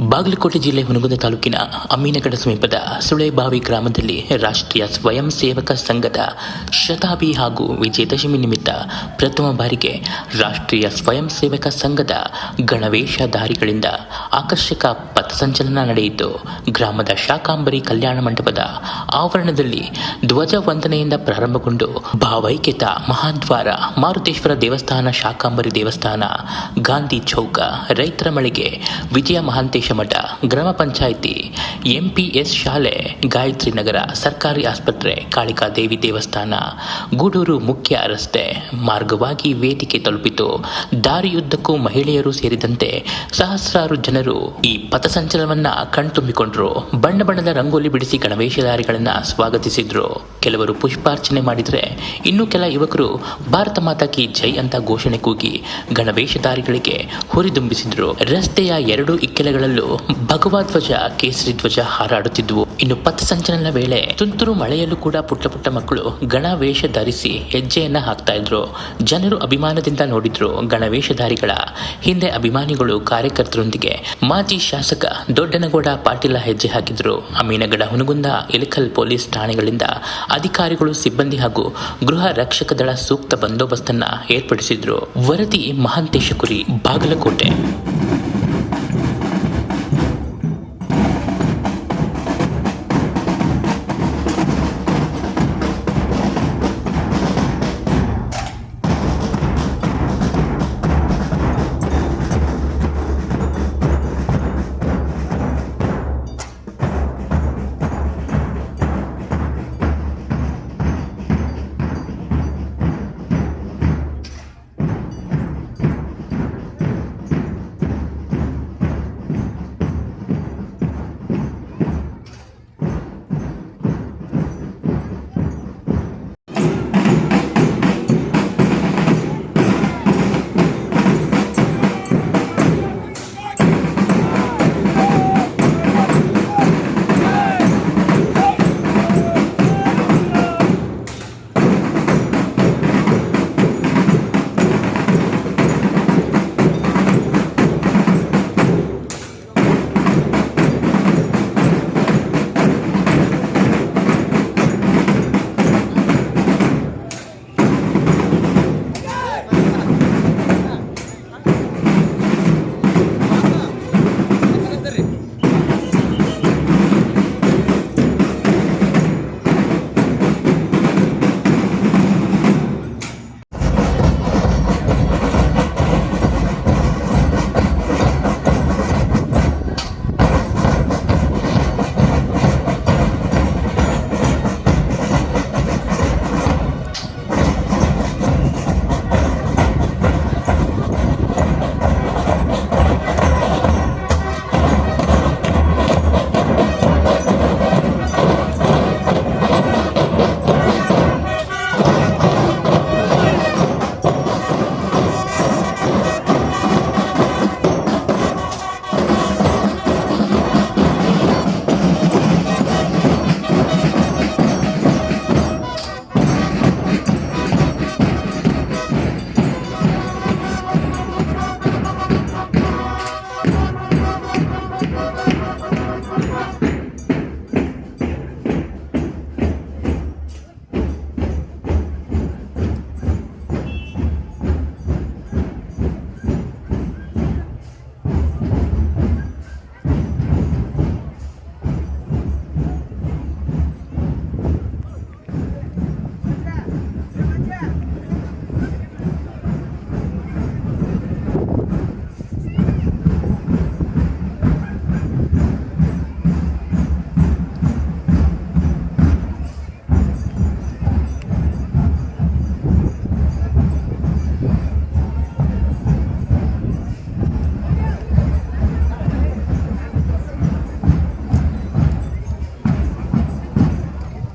ಬಾಗಲಕೋಟೆ ಜಿಲ್ಲೆ ಹುನಗುಂದ ತಾಲೂಕಿನ ಅಮೀನಗಡ ಸಮೀಪದ ಸುಳೆಬಾವಿ ಗ್ರಾಮದಲ್ಲಿ ರಾಷ್ಟ್ರೀಯ ಸ್ವಯಂ ಸೇವಕ ಸಂಘದ ಶತಾಬಿ ಹಾಗೂ ವಿಜಯದಶಮಿ ನಿಮಿತ್ತ ಪ್ರಥಮ ಬಾರಿಗೆ ರಾಷ್ಟ್ರೀಯ ಸ್ವಯಂ ಸೇವಕ ಸಂಘದ ಗಣವೇಶಧಾರಿಗಳಿಂದ ಆಕರ್ಷಕ ಪಥಸಂಚಲನ ನಡೆಯಿತು. ಗ್ರಾಮದ ಶಾಕಾಂಬರಿ ಕಲ್ಯಾಣ ಮಂಟಪದ ಆವರಣದಲ್ಲಿ ಧ್ವಜ ವಂದನೆಯಿಂದ ಪ್ರಾರಂಭಗೊಂಡು ಭಾವೈಕ್ಯತ ಮಹಾದ್ವಾರ, ಮಾರುತೇಶ್ವರ ದೇವಸ್ಥಾನ, ಶಾಕಾಂಬರಿ ದೇವಸ್ಥಾನ, ಗಾಂಧಿ ಚೌಕ, ರೈತರ ಮಳಿಗೆ, ವಿಜಯ ಮಹಾಂತೇಶ ಮಠ, ಗ್ರಾಮ ಪಂಚಾಯಿತಿ ಎಂಪಿಎಸ್ ಶಾಲೆ, ಗಾಯತ್ರಿ ನಗರ, ಸರ್ಕಾರಿ ಆಸ್ಪತ್ರೆ ಕಾಳಿಕಾ ದೇವಿ ದೇವಸ್ಥಾನ, ಗೂಡೂರು ಮುಖ್ಯ ರಸ್ತೆ ಮಾರ್ಗವಾಗಿ ವೇದಿಕೆ ತಲುಪಿತು. ದಾರಿಯುದ್ದಕ್ಕೂ ಮಹಿಳೆಯರು ಸೇರಿದಂತೆ ಸಹಸ್ರಾರು ಜನರು ಈ ಪಥಸಂಚಲನವನ್ನ ಕಣ್ತುಂಬಿಕೊಂಡ್ರು. ಬಣ್ಣ ಬಣ್ಣದ ರಂಗೋಲಿ ಬಿಡಿಸಿ ಗಣವೇಶಧಾರಿಗಳನ್ನ ಸ್ವಾಗತಿಸಿದ್ರು. ಕೆಲವರು ಪುಷ್ಪಾರ್ಚನೆ ಮಾಡಿದರೆ ಇನ್ನು ಕೆಲ ಯುವಕರು ಭಾರತ ಮಾತಾ ಕಿ ಜೈ ಅಂತ ಘೋಷಣೆ ಕೂಗಿ ಗಣವೇಶಧಾರಿಗಳಿಗೆ ಹುರಿದುಂಬಿಸಿದ್ರು. ರಸ್ತೆಯ ಎರಡು ಇಕ್ಕೆಲೆಗಳಲ್ಲೂ ಭಗವಾ ಧ್ವಜ, ಕೇಸರಿ ಧ್ವಜ ಹಾರಾಡುತ್ತಿದ್ವು. ಇನ್ನು ಪಥಸಂಚಲನ ವೇಳೆ ತುಂತುರು ಮಳೆಯಲ್ಲೂ ಕೂಡ ಪುಟ್ಟ ಪುಟ್ಟ ಮಕ್ಕಳು ಗಣವೇಶ ಧರಿಸಿ ಹೆಜ್ಜೆಯನ್ನ ಹಾಕ್ತಾ ಇದ್ರು. ಜನರು ಅಭಿಮಾನದಿಂದ ನೋಡಿದ್ರು ಗಣವೇಶಧಾರಿಗಳ ಹಿಂದೆ ಅಭಿಮಾನಿಗಳು ಕಾರ್ಯಕರ್ತರೊಂದಿಗೆ ಮಾಜಿ ಶಾಸಕ ದೊಡ್ಡನಗೌಡ ಪಾಟೀಲ ಹೆಜ್ಜೆ ಹಾಕಿದ್ರು. ಅಮೀನಗಡ ಹುನಗುಂದ ಇಲಕಲ್ ಪೊಲೀಸ್ ಠಾಣೆಗಳಿಂದ ಅಧಿಕಾರಿಗಳು, ಸಿಬ್ಬಂದಿ ಹಾಗೂ ಗೃಹ ರಕ್ಷಕ ದಳ ಸೂಕ್ತ ಬಂದೋಬಸ್ತನ್ನ ಏರ್ಪಡಿಸಿದ್ರು. ವರದಿ ಮಹಾಂತೇಶ ಕುರಿ, ಬಾಗಲಕೋಟೆ.